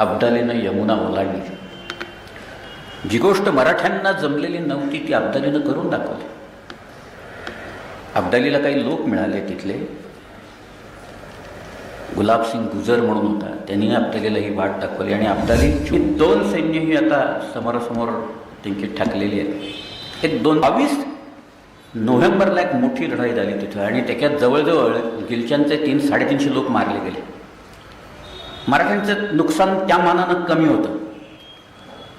अब्दालीनं यमुना ओलांडली. जी गोष्ट मराठ्यांना जमलेली नव्हती ती अब्दालीनं करून दाखवली. अब्दालीला काही लोक मिळाले तिथले. गुलाबसिंग गुजर म्हणून होता. त्यांनी अब्दालीला ही वाट दाखवली आणि अब्दालीची दोन सैन्य ही आता समोरासमोर त्यांची ठाकलेली आहेत. एक दोन बावीस नोव्हेंबरला एक मोठी लढाई झाली तिथं आणि त्याच्यात जवळजवळ गिलच्यांचे तीन साडेतीनशे लोक मारले गेले. मराठ्यांचं नुकसान त्या मानानं कमी होतं.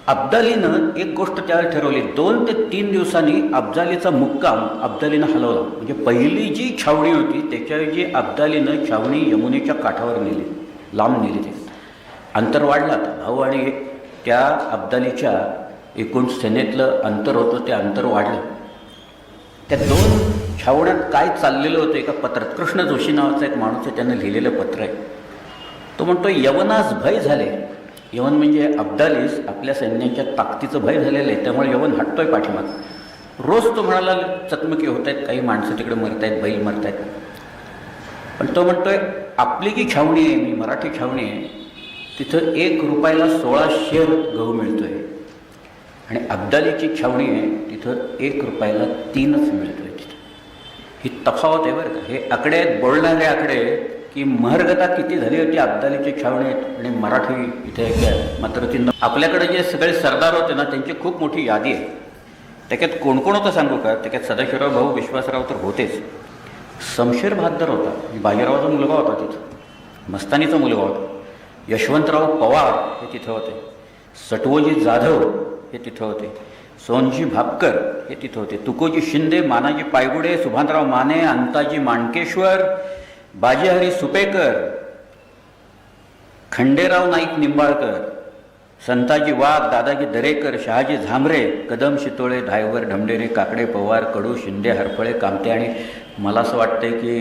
अब्दालीनं एक गोष्ट त्यावेळी ठरवली. दोन ते तीन दिवसांनी अब्दालीचा मुक्काम अब्दालीनं हलवला. म्हणजे पहिली जी छावणी होती त्याच्याऐवजी अब्दालीनं छावणी यमुनेच्या काठावर नेली लांब नेली ते. अंतर वाढलं आता भाऊ आणि त्या अब्दालीच्या एकूण सेनेतलं अंतर होतं ते अंतर वाढलं. त्या दोन छावण्यात काय चाललेलं होतं एका पत्रात कृष्ण जोशी नावाचा एक माणूस आहे त्यानं लिहिलेलं पत्र आहे. तो म्हणतो यवनास भय झाले. यवन म्हणजे अब्दालीस आपल्या सैन्याच्या ताकदीचं भय झालेलं आहे त्यामुळे यवन हटतोय पाठीमाग. रोज तो म्हणाला चकमकी होत आहेत काही माणसं तिकडे मरत आहेत बैल मरत आहेत. पण तो म्हणतोय आपली जी छावणी आहे मी मराठी छावणी आहे तिथं एक रुपयाला सोळा शेर गहू मिळतोय. आणि अब्दालीची छावणी आहे तिथं एक रुपयाला तीनच मिळतोय तिथं. ही तफावत आहे बरं का. हे आकडे आहेत बोलणारे आकडे आहेत. की महर्गता किती झाली होती अब्दालीची छावणीत आणि मराठी इथे काय मात्र ती आपल्याकडे जे सगळे सरदार होते ना त्यांची खूप मोठी यादी आहे. त्याच्यात कोण कोण होतं सांगू का? त्याच्यात सदाशिवराव भाऊ विश्वासराव तर होतेच. समशेर बहादर होता म्हणजे बाजीरावाचा मुलगा होता तिथं. मस्तानीचा मुलगा होता. यशवंतराव पवार हे तिथं होते. सटवोजी जाधव हे तिथं होते. सोनजी भापकर हे तिथं होते. तुकोजी शिंदे मानाजी पायगुडे सुभानराव माने अंताजी माणकेश्वर बाजीहरी सुपेकर खंडेराव नाईक निंबाळकर संताजी वाघ दादाजी दरेकर शहाजी झांबरे कदम शितोळे धायवर ढमडेरे काकडे पवार कडू शिंदे हरफळे कामते आणि मला असं वाटतं की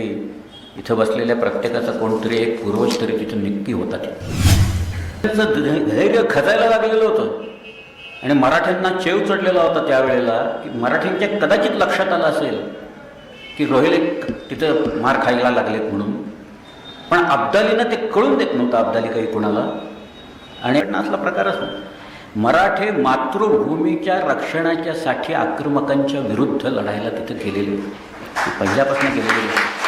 इथं बसलेल्या प्रत्येकाचा कोणतरी एक पूर्वज तरी तिथं नक्की होता त्याचं धैर्य खचायला लागलेलं होतं. आणि मराठ्यांना चेव चढलेला होता त्यावेळेला की मराठ्यांच्या कदाचित लक्षात आलं असेल की रोहिले तिथं मार खायला लागलेत म्हणून. पण अब्दालीनं ते कळून देत नव्हतं अब्दाली काही कोणाला. आणि असला प्रकारच नाही मराठे मातृभूमीच्या रक्षणाच्यासाठी आक्रमकांच्या विरुद्ध लढायला तिथं गेलेले. पहिल्यापासून गेलेले.